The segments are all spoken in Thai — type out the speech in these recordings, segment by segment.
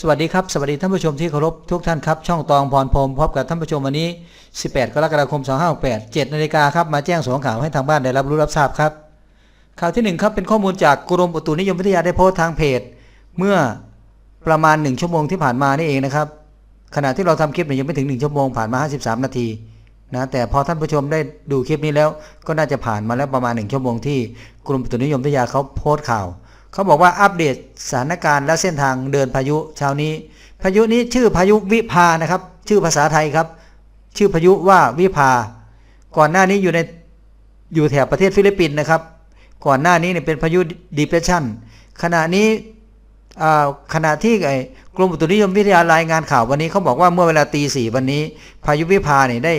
สวัสดีครับสวัสดีท่านผู้ชมที่เคารพทุกท่านครับ ช่องตองพรพรมพบกับท่านผู้ชมวันนี้ 18 กรกฎาคม 2568 7นาฬิกาครับมาแจ้งสองข่าวให้ทางบ้านได้รับรู้รับทราบครับ ข่าวที่หนึ่งครับเป็นข้อมูลจากกรมอุตุนิยมวิทยาได้โพสต์ทางเพจ เมื่อประมาณ 1 ชั่วโมงที่ผ่านมานี่เองนะครับขณะที่เราทำคลิปเนี่ยยังไม่ถึง 1 ชั่วโมงผ่านมา 53 นาทีนะแต่พอท่านผู้ชมได้ดูคลิปนี้แล้ว ก็น่าจะผ่านมาแล้วประมาณ 1 ชั่วโมงที่กรมอุตุนิยมวิทยาเขาโพสต์ข่าว เขาบอกว่าอัปเดตสถานการณ์และเส้นทางเดินพายุเช้านี้ พายุนี้ชื่อพายุวิภานะครับ ชื่อภาษาไทยครับ ชื่อพายุว่าวิภา ก่อนหน้านี้อยู่ในอยู่แถบประเทศฟิลิปปินส์นะครับ ก่อนหน้านี้เนี่ยเป็นพายุดีเพรสชันขณะนี้ขณะที่ไอ้กรมอุตุนิยมวิทยารายงานข่าววันนี้เขาบอกว่าเมื่อเวลาตีสี่วันนี้ พายุวิภาเนี่ยได้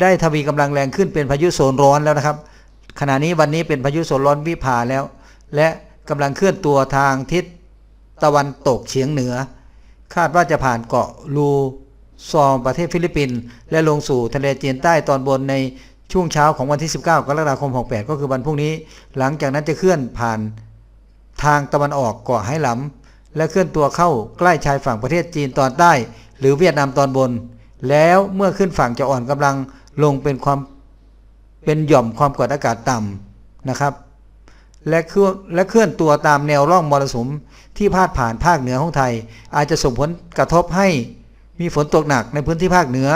ได้ทวีกำลังแรงขึ้นเป็นพายุโซนร้อนแล้วนะครับ ขณะนี้วันนี้เป็นพายุโซนร้อนวิภาแล้ว และ กำลังเคลื่อนตัวทางทิศตะวันตกเฉียงเหนือ คาดว่าจะผ่านเกาะลูซองประเทศฟิลิปปินส์และลงสู่ทะเลจีนใต้ตอนบนในช่วงเช้าของวันที่ 19 กรกฎาคม 68 ก็คือวันพรุ่งนี้ หลังจากนั้นจะเคลื่อนผ่านทางตะวันออกเกาะไหหลำและเคลื่อนตัวเข้าใกล้ชายฝั่งประเทศจีนตอนใต้ หรือเวียดนามตอนบน แล้วเมื่อขึ้นฝั่งจะอ่อนกำลังลงเป็นความเป็นหย่อมความกดอากาศต่ำนะครับ และเคลื่อนและเคลื่อนตัวตามแนวร่องมรสุมที่พาดผ่านภาคเหนือของไทย อาจจะส่งผลกระทบให้มีฝนตกหนักในพื้นที่ภาคเหนือ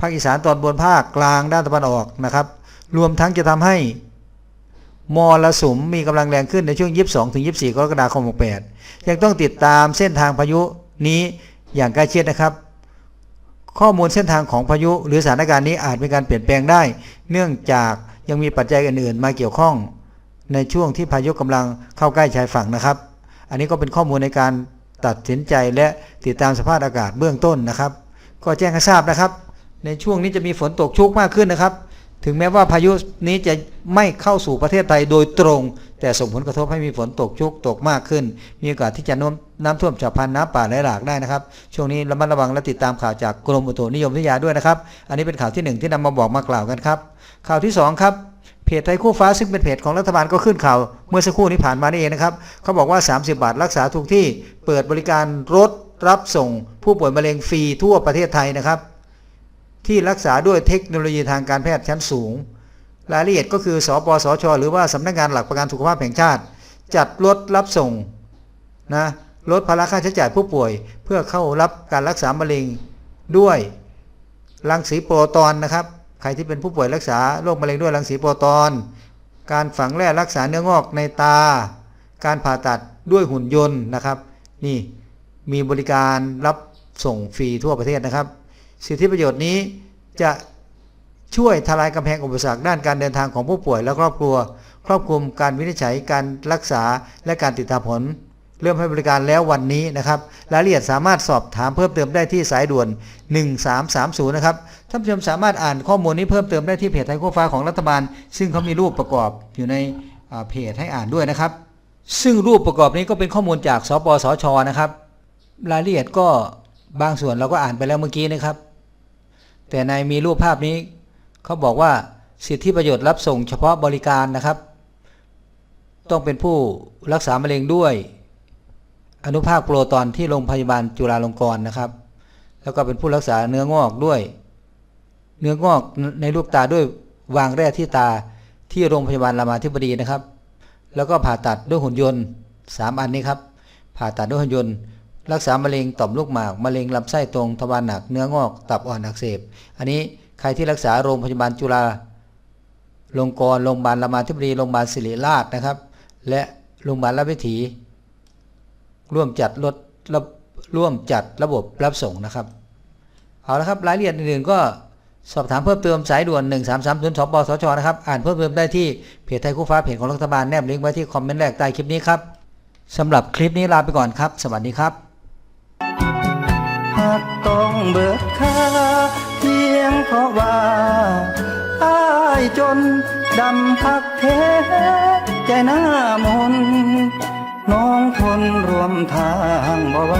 ภาคอีสานตอนบนภาคกลางด้านตะวันออกนะครับ รวมทั้งจะทำให้มรสุมมีกำลังแรงขึ้นในช่วง 22ถึง24 กรกฎาคม 68 ยังต้องติดตามเส้นทางพายุนี้อย่างใกล้ชิดนะครับ ข้อมูลเส้นทางของพายุหรือสถานการณ์นี้อาจมีการเปลี่ยนแปลงได้ เนื่องจากยังมีปัจจัยอื่นๆ มาเกี่ยวข้อง ในช่วงที่พายุกำลังเข้าใกล้ชายฝั่งนะครับ อันนี้ก็เป็นข้อมูลในการตัดสินใจและติดตามสภาพอากาศเบื้องต้นนะครับ ก็แจ้งให้ทราบนะครับ ในช่วงนี้จะมีฝนตกชุกมากขึ้นนะครับ ถึงแม้ว่าพายุนี้จะไม่เข้าสู่ประเทศไทยโดยตรง แต่ส่งผลกระทบให้มีฝนตกชุกตกมากขึ้น มีโอกาสที่จะน้ำน้ำท่วมฉับพลันน้ำป่าไหลหลากได้นะครับ ช่วงนี้ระมัดระวังและติดตามข่าวจากกรมอุตุนิยมวิทยาด้วยนะครับ อันนี้เป็นข่าวที่หนึ่งที่นำมาบอกมากล่าวกันครับ ข่าวที่สองครับ เพจไทยคู่ฟ้าซึ่งเป็นเพจของรัฐบาลก็ขึ้นข่าวเมื่อสักครู่นี้ผ่านมานี่เองนะครับเขาบอกว่า 30 บาทรักษาทุกที่เปิดบริการรถรับส่ง ผู้ป่วยมะเร็งฟรีทั่วประเทศไทยนะครับ ที่รักษาด้วยเทคโนโลยีทางการแพทย์ชั้นสูง รายละเอียดก็คือสปสช หรือว่าสำนักงานหลักประกันสุขภาพแห่งชาติ จัดรถรับส่งนะลดภาระค่าใช้จ่ายผู้ป่วย เพื่อเข้ารับการรักษามะเร็งด้วยรังสีโปรตอนนะครับ ใครที่เป็นผู้ป่วยรักษาโรคมะเร็งด้วยรังสีโปรตอน การฝังแร่รักษาเนื้องอกในตา การผ่าตัดด้วยหุ่นยนต์นะครับ นี่มีบริการรับส่งฟรีทั่วประเทศนะครับ สิทธิประโยชน์นี้จะช่วยทลายกำแพงอุปสรรคด้านการเดินทางของผู้ป่วยและครอบครัว ครอบคลุมการวินิจฉัยการรักษาและการติดตามผล เริ่มให้บริการแล้ววันนี้นะครับ รายละเอียดสามารถสอบถามเพิ่มเติมได้ที่สายด่วน 1330 นะครับ ท่านผู้ชมสามารถอ่านข้อมูลนี้เพิ่มเติมได้ที่เพจไทยคู่ฟ้าของรัฐบาล ซึ่งเขามีรูปประกอบอยู่ในเพจให้อ่านด้วยนะครับ ซึ่งรูปประกอบนี้ก็เป็นข้อมูลจากสปสชนะครับ รายละเอียดก็บางส่วนเราก็อ่านไปแล้วเมื่อกี้นะครับ แต่ในมีรูปภาพนี้เขาบอกว่าสิทธิประโยชน์รับส่งเฉพาะบริการนะครับ ต้องเป็นผู้รักษามะเร็งด้วย อนุภาคโปรตอนที่โรงพยาบาลจุฬาลงกรณ์นะครับ แล้วก็เป็นผู้รักษาเนื้องอกด้วย เนื้องอกในลูกตาด้วยวางแร่ที่ตาที่โรงพยาบาลรามาธิบดีนะครับ แล้วก็ผ่าตัดด้วยหุ่นยนต์สามอันนี้ครับ ผ่าตัดด้วยหุ่นยนต์ รักษามะเร็งต่อมลูกหมากมะเร็งลำไส้ตรงทวารหนักเนื้องอกตับอ่อนอักเสบ อันนี้ใครที่รักษาโรงพยาบาลจุฬาลงกรณ์โรงพยาบาลรามาธิบดีโรงพยาบาลศิริราชนะครับ และโรงพยาบาลราชวิถี ร่วมจัดรถร,ร่วมจัดระบบรับส่งนะครับ เอาละครับรายละเอียดอื่นๆก็สอบถามเพิ่มเติมสายด่วน 1 3 3 0 2ปสชนะครับอ่านเพิ่มเติมได้ที่เพจไทยคู่ฟ้าเพจของรัฐบาลแนบลิงก์ไว้ที่คอมเมนต์แรกใต้คลิปนี้ครับสำหรับคลิปนี้ลาไปก่อนครับ สวัสดีครับหากต้องเบิกค่าเพียงเพราะว่าอายจนดำพักเทใจหน้ามน น้องทนรวมทางบ่ไหว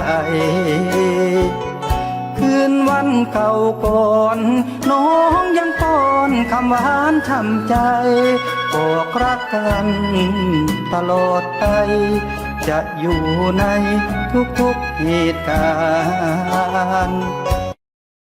คืนวันเก่าก่อน น้องยังป้อนคำหวานช้ำใจบอกรักกันตลอดไป จะอยู่ในทุกๆเหตุการณ์